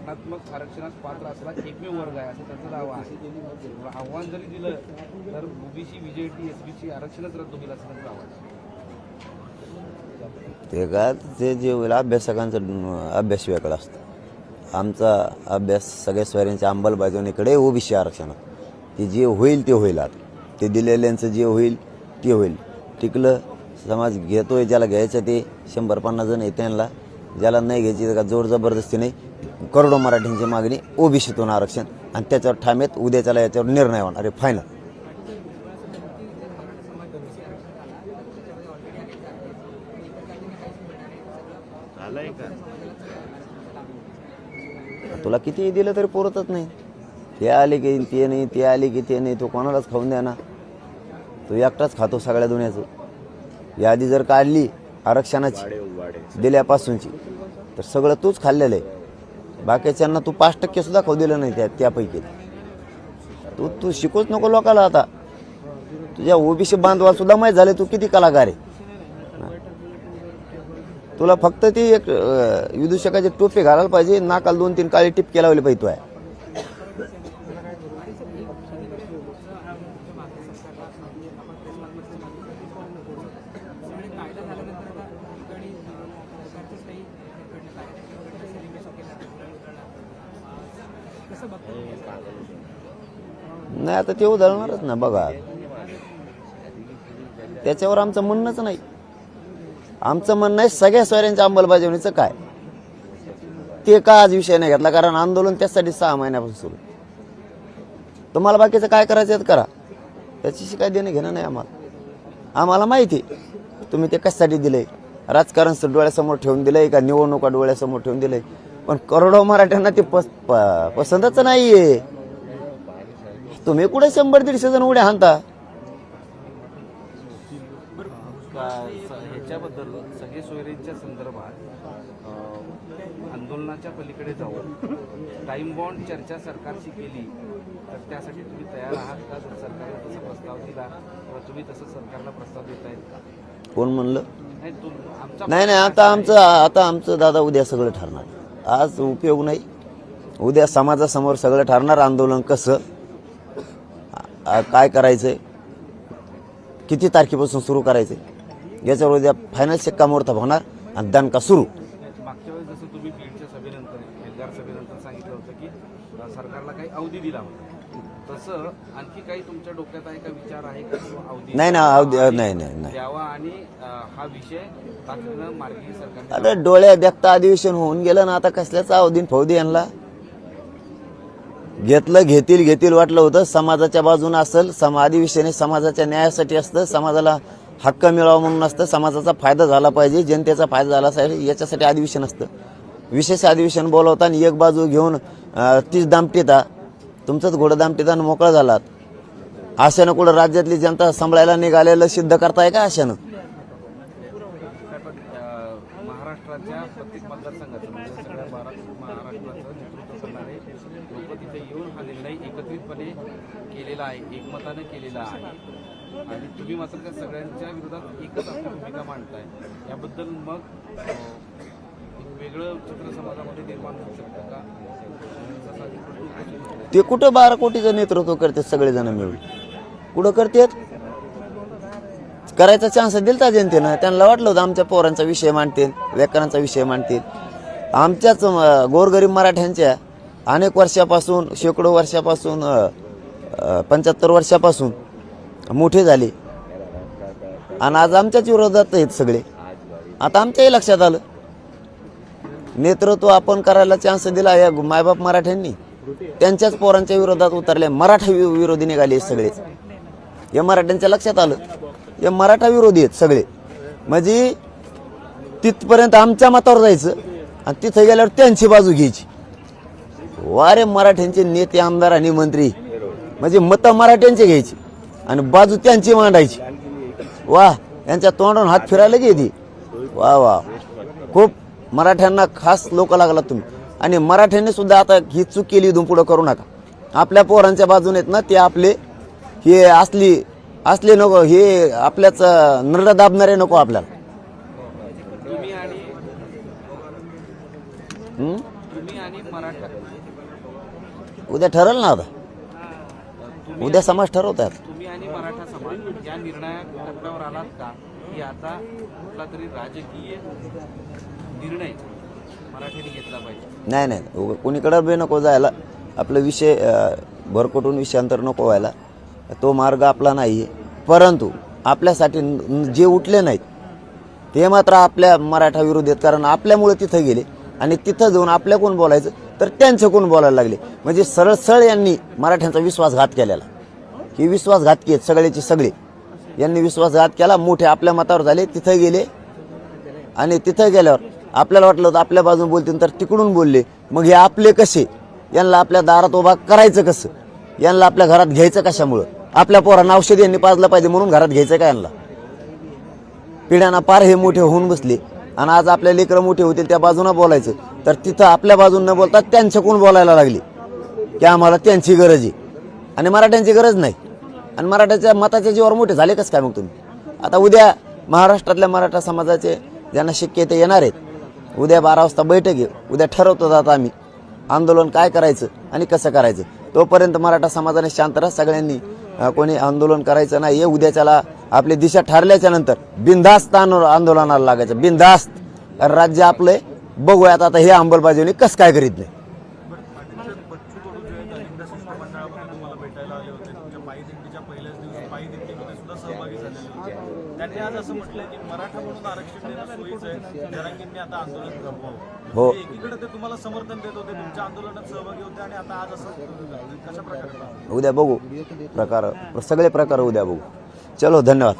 घटनात्मक आरक्षणास पात्र असला एकमेव वर्ग आहे असं त्यांचा दावा आहे. आव्हान जरी दिलं तर ओबीसी व्हीजेटी एसबीसी आरक्षणच रद्द होईल असं त्यांचा दावा आहे. ते का? ते जे होईल अभ्यासकांचा अभ्यास वेगळा असतो. आमचा अभ्यास सगळ्या स्वाऱ्यांच्या अंमलबजावणीकडे ओबीसी आरक्षणात ते जे होईल ते होईल आता. ते दिलेल्यांचं जे होईल ते होईल. टिकलं समाज घेतोय ज्याला घ्यायचं ते शंभर पन्नास जण आहे त्यांना. ज्याला नाही घ्यायची का जोर जबरदस्ती नाही. करोडो मराठींची मागणी ओबीसीतून आरक्षण आणि त्याच्यावर ठामेत उद्याच्याला याच्यावर निर्णय होणार आहे फायनल तुला किती दिलं तरी पुरतच नाही. ते आले की ते नाही ते आले की ते नाही तो कोणालाच खाऊन द्या ना तो एकटाच खातो सगळ्या दुनियाचं. यादी जर काढली आरक्षणाची दिल्यापासूनची तर सगळं तूच खाल्लेलं आहे. बाकीच्यांना तू पाच टक्के सुद्धा खाऊ दिलं नाही त्या त्यापैकी. तू तू शिकूच नको लोकाला आता. तुझ्या ओबीसी बांधवाला सुद्धा माहीत झाले तू किती कलाकार आहे. तुला फक्त ती एक अं, विदूषकाची टोपी घालायला पाहिजे नाकाला दोन तीन काळी टिपके लावले पाहिजे तू नाही आता ते उधळणारच ना बघा. त्याच्यावर आमचं म्हणणंच नाही. आमचं म्हणणं आहे सगळ्या स्वाऱ्यांच्या अंमलबजावणीचं काय? ते का आज विषय नाही घेतला? कारण आंदोलन त्यासाठी सहा महिन्यापासून सुरू तुम्हाला बाकीचं काय करायचं आहे करा. त्याच्याशी काय देणं घेणं नाही आम्हाला. आम्हाला माहिती आहे. तुम्ही ते कशासाठी दिलंय? राजकारण डोळ्यासमोर ठेवून दिलंय का? निवडणुका डोळ्यासमोर ठेवून दिलंय? पण करोडो मराठ्यांना ते पस पसंतच नाहीये. तुम्ही कुठे शंभर दीडशे जण उड्या हाणता? ह्याच्याबद्दल सगळे सोयरींच्या संदर्भात आंदोलनाच्या पलीकडे जाऊन टाइम बॉन्ड चर्चा सरकारशी केली तर त्यासाठी तुम्ही तयार आहात का? जर सरकारला तसा प्रस्ताव दिला किंवा तुम्ही तसं सरकारला प्रस्ताव देतायत का? कोण म्हणलं? नाही नाही नाही आता आमचं आता आमचं दादा उद्या सगळं ठरणार. आज उपयोग नाही. उद्या समाजासमोर सगळं ठरणार आंदोलन कसं? आ- आ- काय करायचंय? किती तारखेपासून सुरू करायचंय? याच्यावर उद्या फायनल शिक्का होणार आणि दणका सुरू. मागच्या वेळेस जसं तुम्ही सभेनंतर एल्गार सभेनंतर सांगितलं होतं की सरकारला काही अवधी दिला होता. तसं आणखी काही तुमच्या डोक्यात आहे का विचार आहे का किंवा अवधी नाही ना अवधी नाही नाही नाही. द्यावा आणि अ, हा विषय तातडीनं मार्गी सरकारने अरे डोळ्या व्यक्त अधिवेशन होऊन गेलं ना आता कसल्याच अवधीन फौदी यांना? घेतलं घेतील घेतील वाटलं होतं. समाजाच्या बाजूने असेल समा अधिवेशन समाजाच्या न्यायासाठी असतं. समाजाला हक्क मिळावा म्हणून असतं. समाजाचा फायदा झाला पाहिजे. जनतेचा फायदा झाला पाहिजे. याच्यासाठी अधिवेशन असतं. विशेष अधिवेशन बोलवता आणि एक बाजू घेऊन अं, तीच दामटीता तुमचंच घोडं दामटीता मोकळा झालात आशानं कुठं राज्यातली जनता सांभाळायला निघालेलं सिद्ध करताय का आशानं महाराष्ट्राच्या प्रत्येक मतदारसंघाचं म्हणजे सगळ्या महाराष्ट्राचं नेतृत्व करणारे लोक तिथे येऊन हा निर्णय एकत्रितपणे केलेला आहे एकमतानं केलेला आहे आणि तुम्ही मात्र त्या सगळ्यांच्या विरोधात एकच आपली भूमिका मांडताय याबद्दल मग एक वेगळं चित्र समाजामध्ये निर्माण होऊ शकतं का ते कुठं बारा कोटीचं नेतृत्व करतात सगळेजण मिळून? कुठं करतात? करायचा चान्स दिलता जनतेनं. त्यांना वाटलं होतं आमच्या पोरांचा विषय मांडतील व्याकरणाचा विषय मांडतील. आमच्याच गोरगरीब मराठ्यांच्या अनेक वर्षापासून शेकडो वर्षापासून पंच्याहत्तर वर्षापासून मोठे झाले. आणि आज आमच्याच विरोधात आहेत सगळे. आता आमच्याही लक्षात आलं. नेतृत्व आपण करायला चान्स दिला या मायबाप मराठ्यांनी. त्यांच्याच पोरांच्या विरोधात उतरले. मराठा वि- विरोधी निघाले सगळेच या मराठ्यांच्या लक्षात आलं. या मराठा विरोधी आहेत सगळे. म्हणजे तिथपर्यंत आमच्या मतावर जायचं आणि तिथं गेल्यावर त्यांची बाजू घ्यायची. वारे मराठ्यांचे नेते आमदार आणि मंत्री. म्हणजे मतं मराठ्यांची घ्यायची आणि बाजू त्यांची मांडायची. वा यांच्या तोंडावर हात फिरायला गेली. वा वा. खूप मराठ्यांना खास लोक लागला तुम्ही. आणि मराठ्यांनी सुद्धा आता ही चूक केली इथून पुढं करू नका. आपल्या पोरांच्या बाजून आहेत ना ते आपले हे असली असले नको हे आपल्याच नरडा दाबणारे नको आपल्याला. उद्या ठरल ना आता. उद्या समाज ठरवतात तुम्ही आणि मराठा समाज या निर्णया टप्प्यावर आलात का? की आता कुठला तरी राजकीय निर्णय मराठ्यांनी घेतला पाहिजे. नाही नाही. उग- कुणीकडं बी नको जायला. आपलं विषय भरकटून विषयांतर नको व्हायला. तो मार्ग आपला नाही आहे परंतु आपल्यासाठी जे उठले नाहीत ते मात्र आपल्या मराठा विरोध आहेत. कारण आपल्यामुळे तिथं गेले आणि तिथं जाऊन आपल्या कोण बोलायचं तर त्यांचं कोण बोलायला लागले. म्हणजे सरळ सरळ यांनी मराठ्यांचा विश्वासघात केलेला. ही विश्वासघातकी आहेत सगळ्याची सगळे. यांनी विश्वासघात केला. मोठे आपल्या मतावर झाले तिथं गेले. आणि तिथं गेल्यावर आपल्याला वाटलं होतं आपल्या बाजून बोलतील तर तिकडून बोलले. मग हे आपले कसे? यांना आपल्या दारात उभा करायचं कसं? यांना आपल्या घरात घ्यायचं कशामुळं? आपल्या पोरांना औषध यांनी पाजलं पाहिजे म्हणून घरात घ्यायचं का यांना? पिढ्यांना पार हे मोठे होऊन बसले. आणि आज आपल्या लेकरं मोठे होतील त्या बाजूनं बोलायचं. तर तिथं आपल्या बाजून न बोलता त्यांच्याकडून बोलायला लागले. की आम्हाला त्यांची गरज आहे. आणि मराठ्यांची गरज नाही. आणि मराठ्याच्या मताच्या जीवावर मोठे झाले कसं काय मग तुम्ही? आता उद्या महाराष्ट्रातल्या मराठा समाजाचे ज्यांना शक्य ते येणार आहेत. उद्या बारा वाजता बैठक आहे. उद्या ठरवतो आता आम्ही. आंदोलन काय करायचं आणि कसं करायचं? तोपर्यंत मराठा समाजाने शांत राहा. सगळ्यांनी कोणी आंदोलन करायचं नाही हे उद्याच्याला आपली दिशा ठरल्याच्या नंतर बिनधास्त आंदोलनाला लागायचं. बिनधास्त. राज्य आपलं बघूयात आता हे अंमलबजावणी कसं काय करीत नाही बच्चू कडू जे आहेत अलिंद शिष्टमंडळामध्ये तुम्हाला भेटायला आले होते तुमच्या पायी दिंडीच्या पहिल्याच दिवशी पायी दिंडीमध्ये सुद्धा सहभागी झालेले होते त्यांनी आज असं म्हटलंय की मराठा म्हणून आरक्षण देणं सोयीचं आहे. जरांगींनी आता आंदोलन थांबवावं हो. एकीकडे ते तुम्हाला समर्थन देत होते तुमच्या आंदोलनात सहभागी होते आणि आता आज असं कशा प्रकारे पाहता? उद्या बघू. प्रकार सगळे प्रकार उद्या बघू. चलो धन्यवाद.